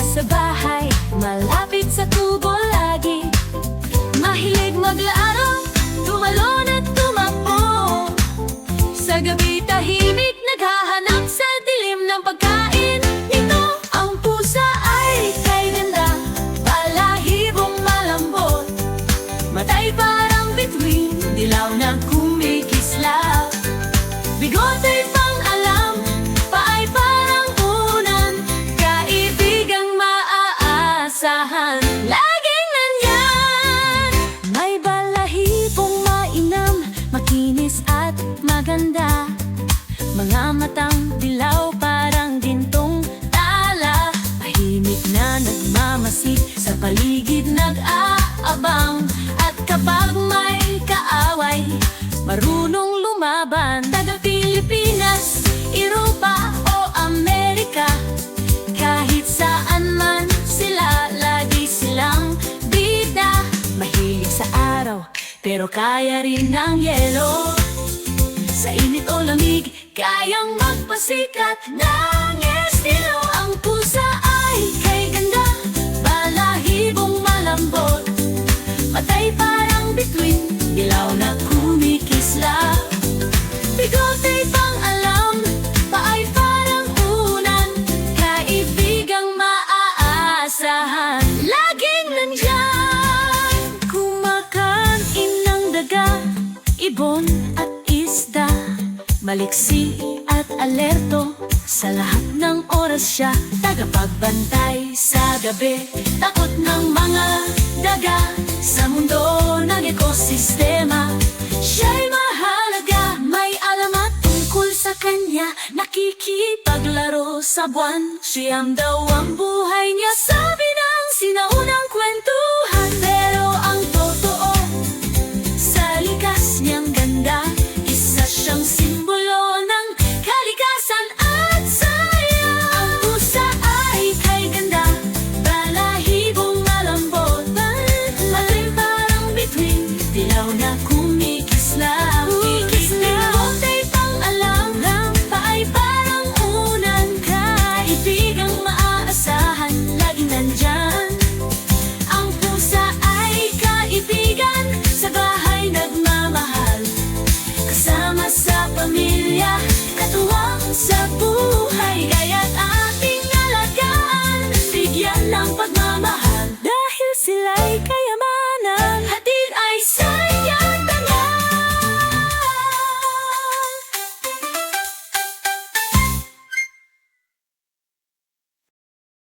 nasa bahay Malapit sa tubo lagi. Mahilig maglaro Tumalon at tumakbo. Sa gabi tahimik Naghahanap sa dilim ng pagkain. Ito ang pusa ay kay ganda Balahibong malambot. Matay parang maaasahan Laging nandyan. May balahibong mainam Makinis at maganda. Mga matang dilaw parang Pero kaya rin ng yelo. Sa init o lamig Kayang magpasikat ng estilo. Ang pusa ay kay ganda Balahibong malambot. Matay parang bituin Dilaw na kumikislap Bigote pang alam Paay parang unan Kaibigang maaasahan. Laging Ibon at isda Maliksi at alerto Sa lahat ng oras siya Tagapagbantay. Sa gabi Takot ng mga daga Sa mundo ng ekosistema. Siya'y mahalaga May alamat tungkol sa kanya. Nakikipaglaro sa buwan Siyam daw ang buhay niya 南疆